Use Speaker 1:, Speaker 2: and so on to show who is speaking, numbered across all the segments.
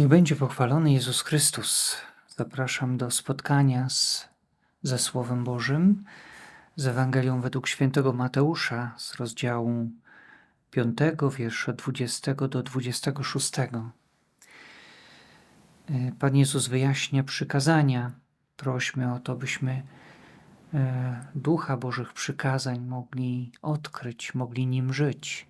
Speaker 1: Niech będzie pochwalony Jezus Chrystus. Zapraszam do spotkania z, ze Słowem Bożym, z Ewangelią według świętego Mateusza z rozdziału 5, wiersza 20 do 26. Pan Jezus wyjaśnia przykazania. Prośmy o to, byśmy e, ducha Bożych przykazań mogli odkryć, mogli nim żyć.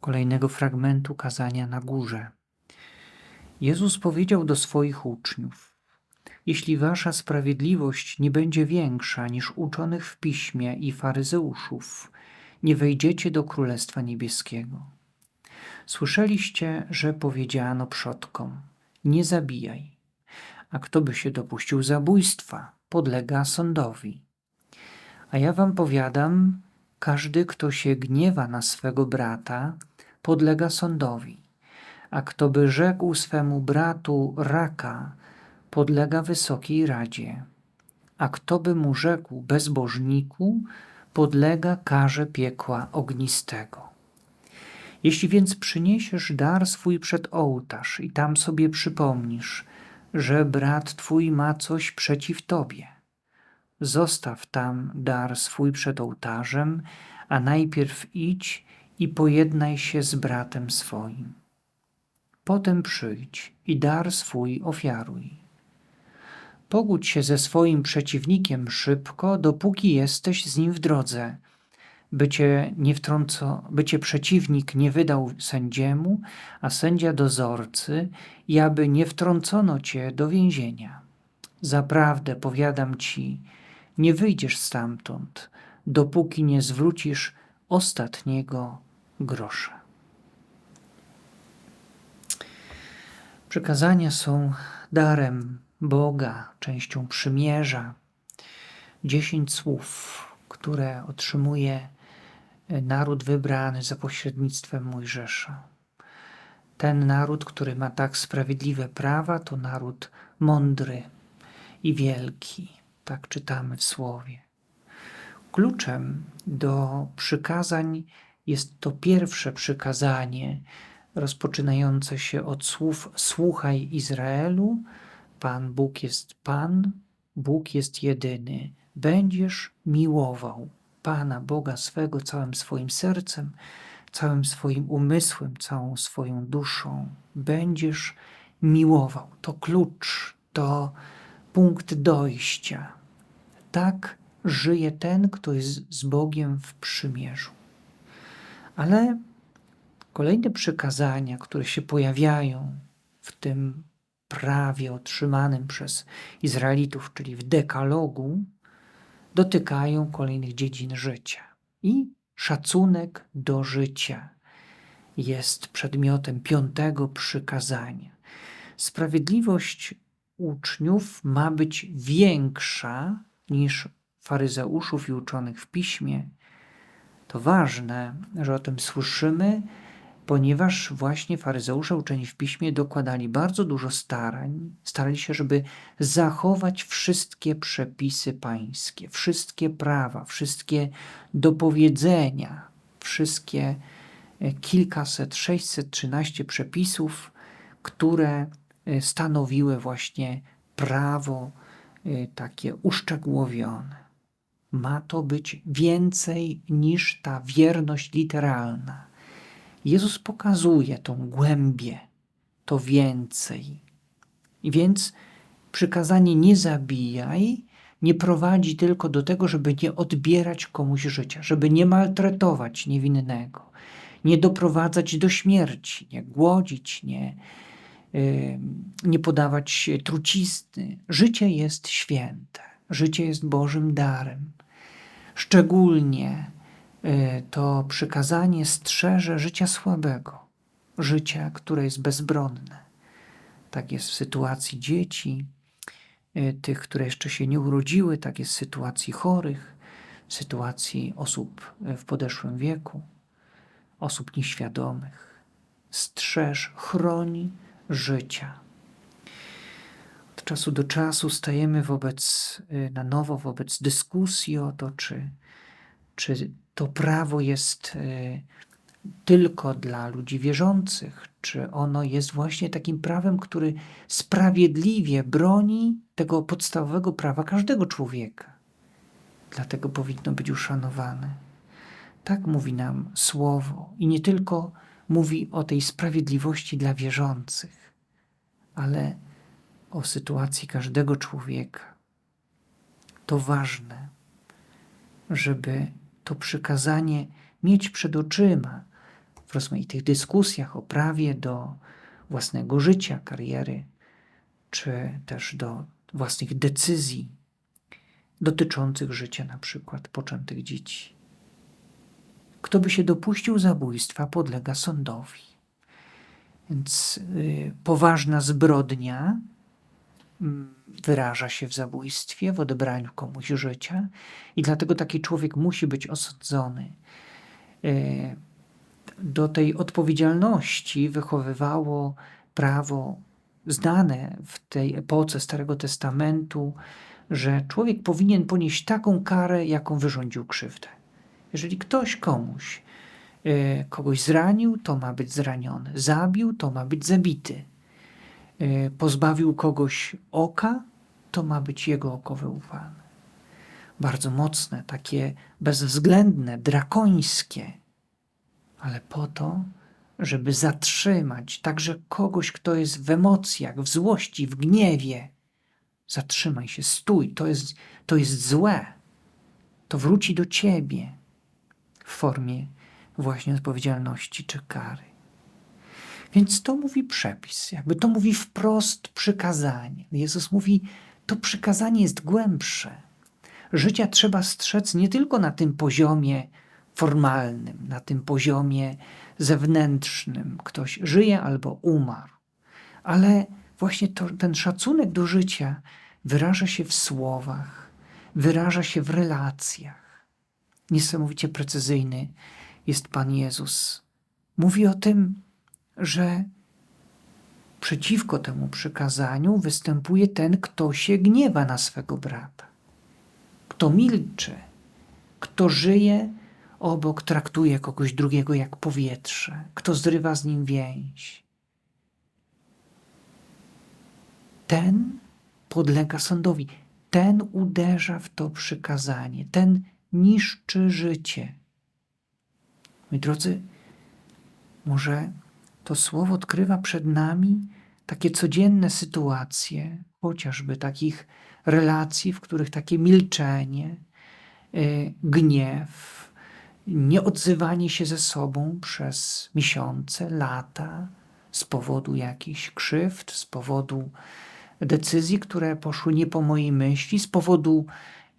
Speaker 1: kolejnego fragmentu kazania na górze. Jezus powiedział do swoich uczniów: Jeśli wasza sprawiedliwość nie będzie większa niż uczonych w piśmie i faryzeuszów, nie wejdziecie do Królestwa Niebieskiego. Słyszeliście, że powiedziano przodkom: Nie zabijaj, a kto by się dopuścił zabójstwa, podlega sądowi. A ja wam powiadam, każdy, kto się gniewa na swego brata, podlega sądowi, a kto by rzekł swemu bratu raka, podlega wysokiej radzie, a kto by mu rzekł bezbożniku, podlega karze piekła ognistego. Jeśli więc przyniesiesz dar swój przed ołtarz i tam sobie przypomnisz, że brat twój ma coś przeciw tobie, zostaw tam dar swój przed ołtarzem, a najpierw idź i pojednaj się z bratem swoim. Potem przyjdź i dar swój ofiaruj. Pogódź się ze swoim przeciwnikiem szybko, dopóki jesteś z nim w drodze, by cię, nie wtrąco, by cię przeciwnik nie wydał sędziemu, a sędzia dozorcy, i aby nie wtrącono cię do więzienia. Zaprawdę powiadam ci, nie wyjdziesz stamtąd, dopóki nie zwrócisz ostatniego grosza. Przykazania są darem Boga, częścią przymierza. Dziesięć słów, które otrzymuje naród wybrany za pośrednictwem Mojżesza. Ten naród, który ma tak sprawiedliwe prawa, to naród mądry i wielki. Tak czytamy w Słowie. Kluczem do przykazań jest to pierwsze przykazanie, rozpoczynające się od słów: Słuchaj Izraelu, Pan Bóg jest Pan, Bóg jest jedyny. Będziesz miłował Pana Boga swego całym swoim sercem, całym swoim umysłem, całą swoją duszą. Będziesz miłował. To klucz, to punkt dojścia. Tak żyje ten, kto jest z Bogiem w przymierzu. Ale kolejne przykazania, które się pojawiają w tym prawie otrzymanym przez Izraelitów, czyli w dekalogu, dotykają kolejnych dziedzin życia. I szacunek do życia jest przedmiotem piątego przykazania. Sprawiedliwość uczniów ma być większa niż faryzeuszów i uczonych w piśmie. To ważne, że o tym słyszymy, ponieważ właśnie faryzeusze uczeni w piśmie dokładali bardzo dużo starań, starali się, żeby zachować wszystkie przepisy pańskie, wszystkie prawa, wszystkie dopowiedzenia, wszystkie e, kilkaset, sześćset trzynaście przepisów, które e, stanowiły właśnie prawo e, takie uszczegółowione. Ma to być więcej niż ta wierność literalna Jezus pokazuje tą głębię, to więcej. Więc przykazanie nie zabijaj nie prowadzi tylko do tego, żeby nie odbierać komuś życia, żeby nie maltretować niewinnego, nie doprowadzać do śmierci, nie głodzić, nie, yy, nie podawać trucizny. Życie jest święte, życie jest Bożym darem. Szczególnie Y, to przykazanie strzeże życia słabego, życia, które jest bezbronne. Tak jest w sytuacji dzieci, y, tych, które jeszcze się nie urodziły, tak jest w sytuacji chorych, w sytuacji osób y, w podeszłym wieku, osób nieświadomych. Strzeż, chroni życia. Czasu do czasu stajemy wobec, y, na nowo wobec dyskusji o to, czy, czy to prawo jest tylko dla ludzi wierzących, czy ono jest właśnie takim prawem, który sprawiedliwie broni tego podstawowego prawa każdego człowieka. Dlatego powinno być uszanowane. Tak mówi nam słowo i nie tylko mówi o tej sprawiedliwości dla wierzących, ale o sytuacji każdego człowieka. To ważne, żeby to przykazanie mieć przed oczyma, w rozmaitych dyskusjach o prawie do własnego życia, kariery, czy też do własnych decyzji dotyczących życia na przykład poczętych dzieci. Kto by się dopuścił zabójstwa, podlega sądowi. Więc y, poważna zbrodnia wyraża się w zabójstwie, w odebraniu komuś życia, i dlatego taki człowiek musi być osądzony. Y, do tej odpowiedzialności wychowywało prawo znane w tej epoce Starego Testamentu, że człowiek powinien ponieść taką karę, jaką wyrządził krzywdę. Jeżeli ktoś komuś y, kogoś zranił, to ma być zraniony. Zabił, to ma być zabity. Y, pozbawił kogoś oka, to ma być jego oko wyłupane. Bardzo mocne, takie bezwzględne, drakońskie ale po to, żeby zatrzymać także kogoś, kto jest w emocjach, w złości, w gniewie. Zatrzymaj się, stój, to jest, to jest złe. To wróci do ciebie w formie właśnie odpowiedzialności czy kary. Więc to mówi przepis, jakby to mówi wprost przykazanie. Jezus mówi, to przykazanie jest głębsze. Życia trzeba strzec nie tylko na tym poziomie formalnym, na tym poziomie zewnętrznym. Ktoś żyje albo umarł. Ale właśnie to, ten szacunek do życia wyraża się w słowach, wyraża się w relacjach. Niesamowicie precyzyjny jest Pan Jezus. Mówi o tym, że przeciwko temu przykazaniu występuje ten, kto się gniewa na swego brata, kto milczy, kto żyje obok traktuje kogoś drugiego jak powietrze, kto zrywa z nim więź. Ten podlega sądowi, ten uderza w to przykazanie, ten niszczy życie. Moi drodzy, może to słowo odkrywa przed nami takie codzienne sytuacje, chociażby takich relacji, w których takie milczenie, yy, gniew, nieodzywanie się ze sobą przez miesiące, lata z powodu jakichś krzywd, z powodu decyzji, które poszły nie po mojej myśli, z powodu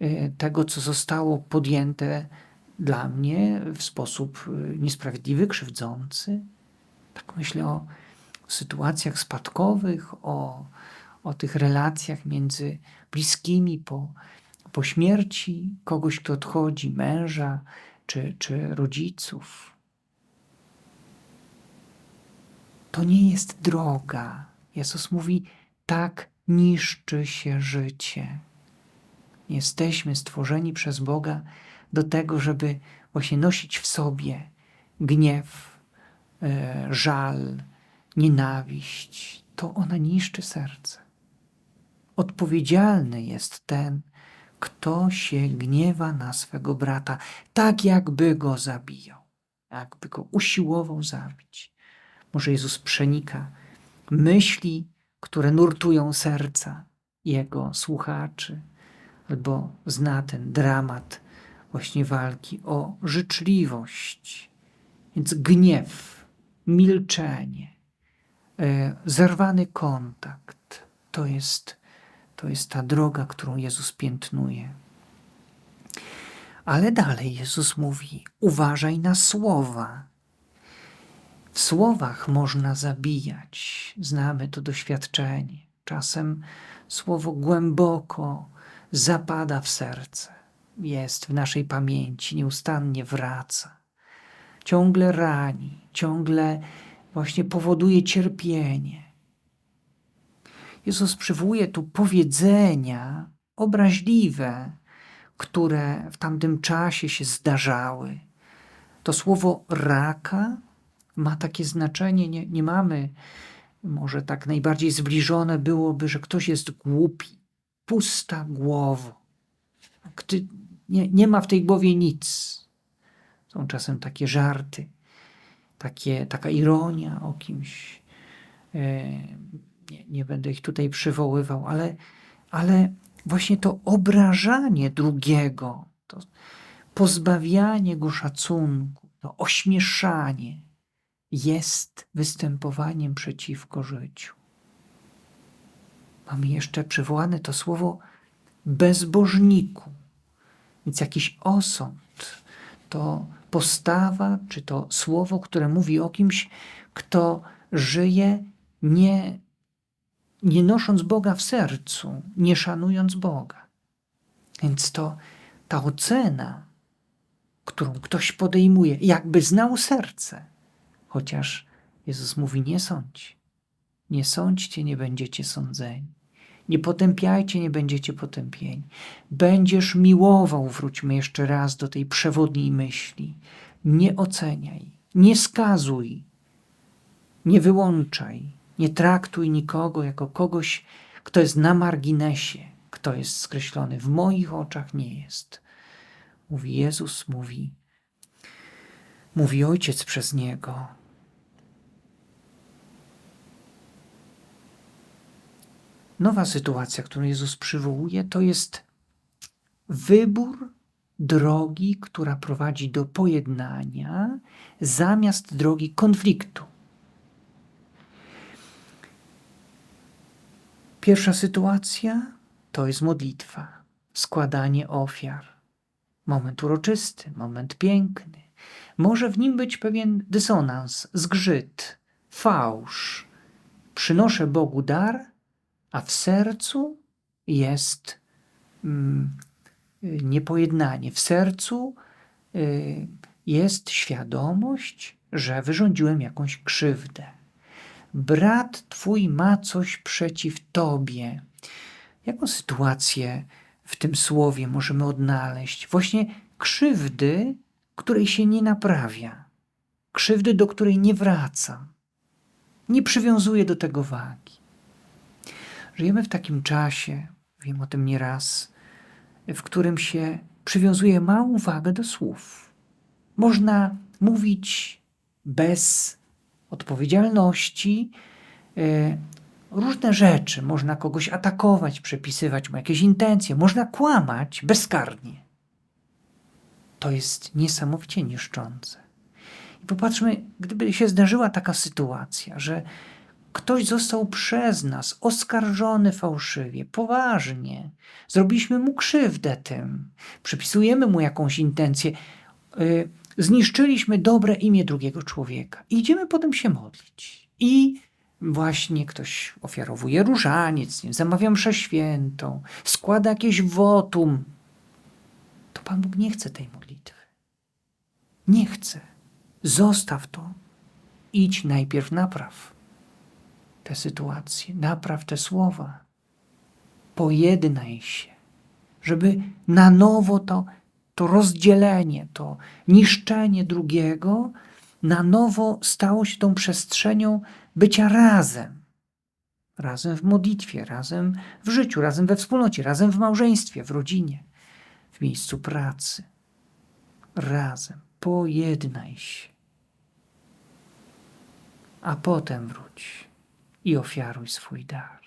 Speaker 1: e, tego, co zostało podjęte dla mnie w sposób e, niesprawiedliwy, krzywdzący. Tak myślę o sytuacjach spadkowych, o, o tych relacjach między bliskimi po, po śmierci kogoś, kto odchodzi, męża, czy, czy rodziców. To nie jest droga. Jezus mówi: tak niszczy się życie. Jesteśmy stworzeni przez Boga do tego, żeby właśnie nosić w sobie gniew, żal, nienawiść. To ona niszczy serce. Odpowiedzialny jest ten, kto się gniewa na swego brata, tak jakby go zabijał, jakby go usiłował zabić. Może Jezus przenika myśli, które nurtują serca jego słuchaczy, albo zna ten dramat właśnie walki o życzliwość. Więc gniew, milczenie, e, zerwany kontakt to jest to jest ta droga, którą Jezus piętnuje. Ale dalej Jezus mówi: uważaj na słowa. W słowach można zabijać, znamy to doświadczenie. Czasem słowo głęboko zapada w serce, jest w naszej pamięci, nieustannie wraca. Ciągle rani, ciągle właśnie powoduje cierpienie. Jezus przywołuje tu powiedzenia obraźliwe, które w tamtym czasie się zdarzały. To słowo raka ma takie znaczenie, nie, nie mamy, może tak najbardziej zbliżone byłoby, że ktoś jest głupi, pusta głowa. Nie, nie ma w tej głowie nic. Są czasem takie żarty, takie, taka ironia o kimś. E, nie, nie będę ich tutaj przywoływał, ale, ale właśnie to obrażanie drugiego, to pozbawianie go szacunku, to ośmieszanie jest występowaniem przeciwko życiu. Mamy jeszcze przywołane to słowo bezbożniku, więc jakiś osąd to postawa, czy to słowo, które mówi o kimś, kto żyje nie nie nosząc Boga w sercu, nie szanując Boga. Więc to ta ocena, którą ktoś podejmuje, jakby znał serce, chociaż Jezus mówi: Nie sądź, nie sądźcie, nie będziecie sądzeni. Nie potępiajcie, nie będziecie potępieni. Będziesz miłował, wróćmy jeszcze raz do tej przewodniej myśli. Nie oceniaj, nie skazuj, nie wyłączaj, nie traktuj nikogo jako kogoś, kto jest na marginesie, kto jest skreślony. W moich oczach nie jest. Mówi Jezus, mówi, mówi Ojciec przez Niego. Nowa sytuacja, którą Jezus przywołuje, to jest wybór drogi, która prowadzi do pojednania, zamiast drogi konfliktu. Pierwsza sytuacja to jest modlitwa, składanie ofiar. Moment uroczysty, moment piękny. Może w nim być pewien dysonans, zgrzyt, fałsz. Przynoszę Bogu dar, a w sercu jest mm, niepojednanie. W sercu y, jest świadomość, że wyrządziłem jakąś krzywdę brat twój ma coś przeciw tobie. Jaką sytuację w tym słowie możemy odnaleźć? Właśnie krzywdy, której się nie naprawia, krzywdy, do której nie wraca, nie przywiązuje do tego wagi. Żyjemy w takim czasie, wiem o tym nieraz, w którym się przywiązuje małą wagę do słów. Można mówić bez odpowiedzialności, e, różne rzeczy. Można kogoś atakować, przepisywać mu jakieś intencje, można kłamać bezkarnie. To jest niesamowicie niszczące. I popatrzmy, gdyby się zdarzyła taka sytuacja, że ktoś został przez nas oskarżony fałszywie, poważnie, zrobiliśmy mu krzywdę tym, przypisujemy mu jakąś intencję, yy, zniszczyliśmy dobre imię drugiego człowieka. I idziemy potem się modlić. I właśnie ktoś ofiarowuje różaniec, nie, zamawia mszę świętą, składa jakieś wotum. To Pan Bóg nie chce tej modlitwy. Nie chce. Zostaw to. Idź najpierw napraw tę sytuację, napraw te słowa. Pojednaj się, żeby na nowo to to rozdzielenie, to niszczenie drugiego na nowo stało się tą przestrzenią bycia razem. Razem w modlitwie, razem w życiu, razem we wspólnocie, razem w małżeństwie, w rodzinie, w miejscu pracy. Razem. Pojednaj się. A potem wróć i ofiaruj swój dar.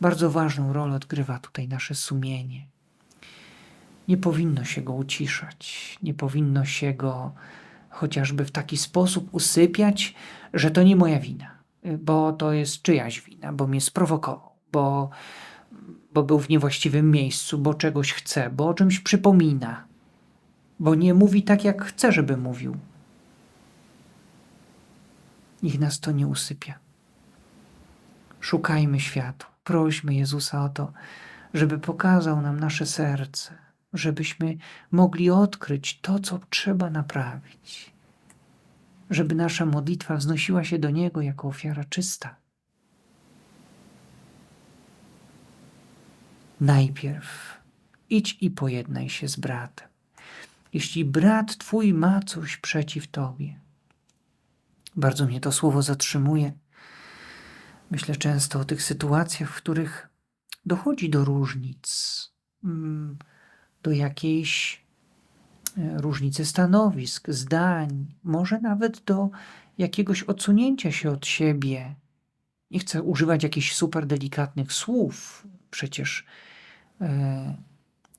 Speaker 1: Bardzo ważną rolę odgrywa tutaj nasze sumienie nie powinno się go uciszać, nie powinno się go chociażby w taki sposób usypiać, że to nie moja wina, bo to jest czyjaś wina, bo mnie sprowokował, bo, bo był w niewłaściwym miejscu, bo czegoś chce, bo o czymś przypomina, bo nie mówi tak, jak chce, żeby mówił. Niech nas to nie usypia. Szukajmy światła, prośmy Jezusa o to, żeby pokazał nam nasze serce, żebyśmy mogli odkryć to, co trzeba naprawić, żeby nasza modlitwa wznosiła się do Niego jako ofiara czysta. Najpierw idź i pojednaj się z bratem. Jeśli brat twój ma coś przeciw tobie, bardzo mnie to słowo zatrzymuje. Myślę często o tych sytuacjach, w których dochodzi do różnic, mm, do jakiejś e, różnicy stanowisk, zdań, może nawet do jakiegoś odsunięcia się od siebie. Nie chcę używać jakichś super delikatnych słów, przecież e,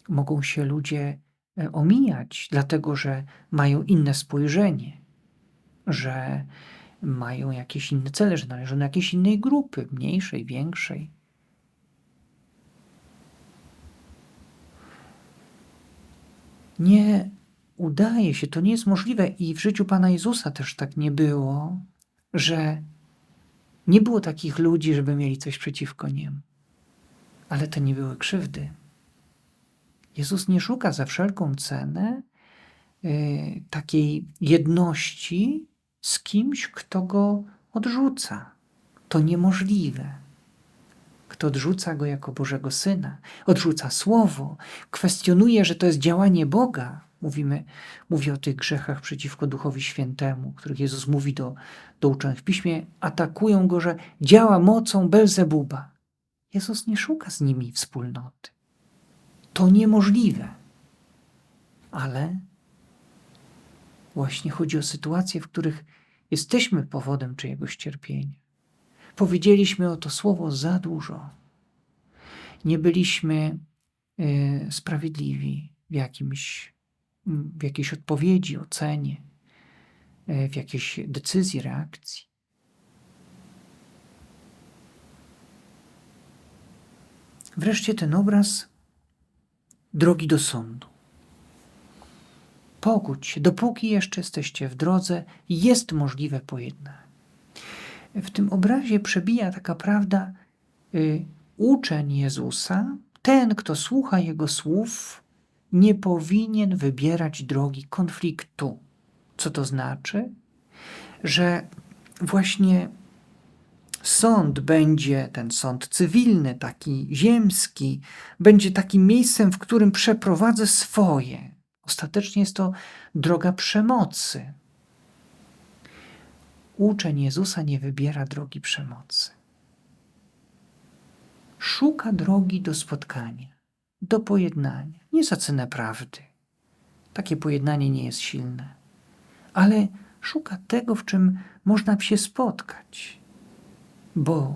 Speaker 1: mogą się ludzie e, omijać, dlatego że mają inne spojrzenie, że mają jakieś inne cele, że należą do jakiejś innej grupy, mniejszej, większej. Nie udaje się, to nie jest możliwe i w życiu Pana Jezusa też tak nie było, że nie było takich ludzi, żeby mieli coś przeciwko niemu. Ale to nie były krzywdy. Jezus nie szuka za wszelką cenę y, takiej jedności z kimś, kto go odrzuca. To niemożliwe. Kto odrzuca go jako Bożego Syna, odrzuca Słowo, kwestionuje, że to jest działanie Boga. Mówimy, mówi o tych grzechach przeciwko Duchowi Świętemu, których Jezus mówi do, do uczonych w Piśmie, atakują go, że działa mocą Belzebuba. Jezus nie szuka z nimi wspólnoty. To niemożliwe. Ale właśnie chodzi o sytuacje, w których jesteśmy powodem czyjegoś cierpienia. Powiedzieliśmy o to słowo za dużo. Nie byliśmy y, sprawiedliwi w, jakimś, w jakiejś odpowiedzi, ocenie, y, w jakiejś decyzji, reakcji. Wreszcie ten obraz drogi do sądu. Pogódź dopóki jeszcze jesteście w drodze, jest możliwe pojednanie. W tym obrazie przebija taka prawda, y, uczeń Jezusa, ten, kto słucha Jego słów, nie powinien wybierać drogi konfliktu. Co to znaczy? Że właśnie sąd będzie, ten sąd cywilny, taki ziemski, będzie takim miejscem, w którym przeprowadzę swoje. Ostatecznie jest to droga przemocy. Uczeń Jezusa nie wybiera drogi przemocy. Szuka drogi do spotkania, do pojednania, nie za cenę prawdy. Takie pojednanie nie jest silne, ale szuka tego, w czym można się spotkać bo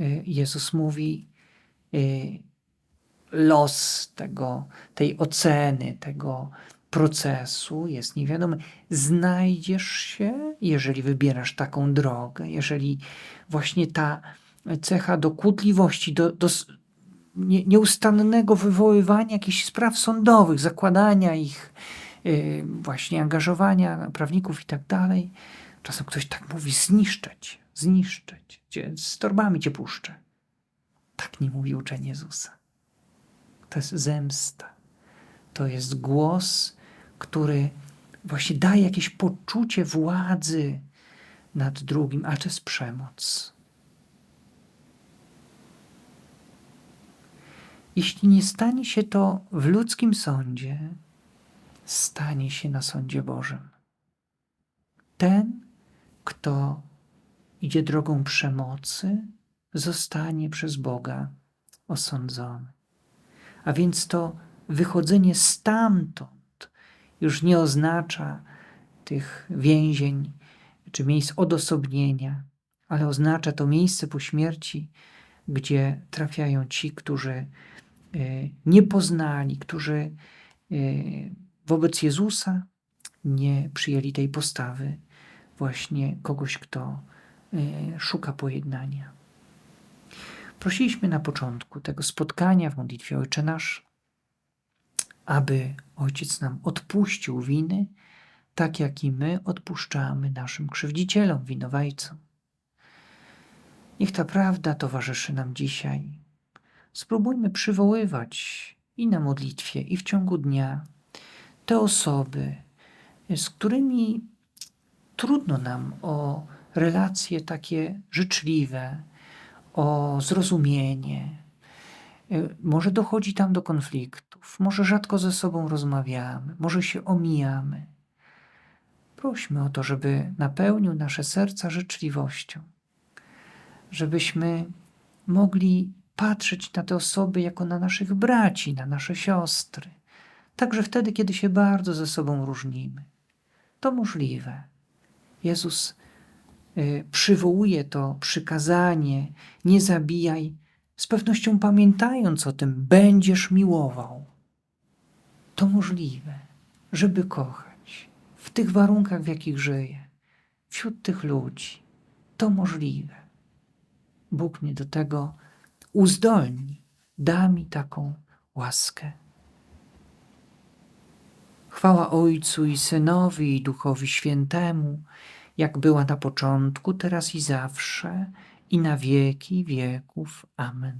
Speaker 1: y, Jezus mówi, y, los tego, tej oceny, tego procesu jest niewiadomy. Znajdziesz się, jeżeli wybierasz taką drogę, jeżeli właśnie ta cecha dokutliwości, do, do nieustannego wywoływania jakichś spraw sądowych, zakładania ich, y, właśnie angażowania prawników i tak dalej. Czasem ktoś tak mówi, zniszczeć zniszczyć, cię, z torbami cię puszczę. Tak nie mówi uczeń Jezusa. To jest zemsta. To jest głos, który właśnie daje jakieś poczucie władzy nad drugim, a to jest przemoc. Jeśli nie stanie się to w ludzkim sądzie, stanie się na sądzie Bożym. Ten, kto idzie drogą przemocy, zostanie przez Boga osądzony. A więc to wychodzenie stamtąd już nie oznacza tych więzień czy miejsc odosobnienia, ale oznacza to miejsce po śmierci, gdzie trafiają ci, którzy e, nie poznali, którzy e, wobec Jezusa nie przyjęli tej postawy właśnie kogoś, kto E, szuka pojednania. Prosiliśmy na początku tego spotkania w modlitwie Ojcze Nasz, aby Ojciec nam odpuścił winy, tak jak i my odpuszczamy naszym krzywdzicielom, winowajcom. Niech ta prawda towarzyszy nam dzisiaj. Spróbujmy przywoływać i na modlitwie, i w ciągu dnia te osoby, z którymi trudno nam o relacje takie życzliwe, o zrozumienie. Y, Może dochodzi tam do konfliktów, może rzadko ze sobą rozmawiamy, może się omijamy. Prośmy o to, żeby napełnił nasze serca życzliwością, żebyśmy mogli patrzeć na te osoby jako na naszych braci, na nasze siostry, także wtedy, kiedy się bardzo ze sobą różnimy. To możliwe. Jezus przywołuje to przykazanie: nie zabijaj, z pewnością pamiętając o tym, będziesz miłował. To możliwe, żeby kochać w tych warunkach, w jakich żyję, wśród tych ludzi. To możliwe. Bóg mnie do tego uzdolni, da mi taką łaskę. Chwała Ojcu i Synowi i Duchowi Świętemu, jak była na początku, teraz i zawsze, i na wieki wieków. Amen.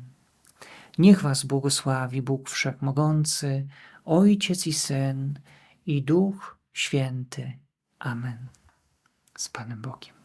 Speaker 1: Niech Was błogosławi Bóg Wszechmogący, Ojciec i Syn i Duch Święty. Amen. Z Panem Bogiem.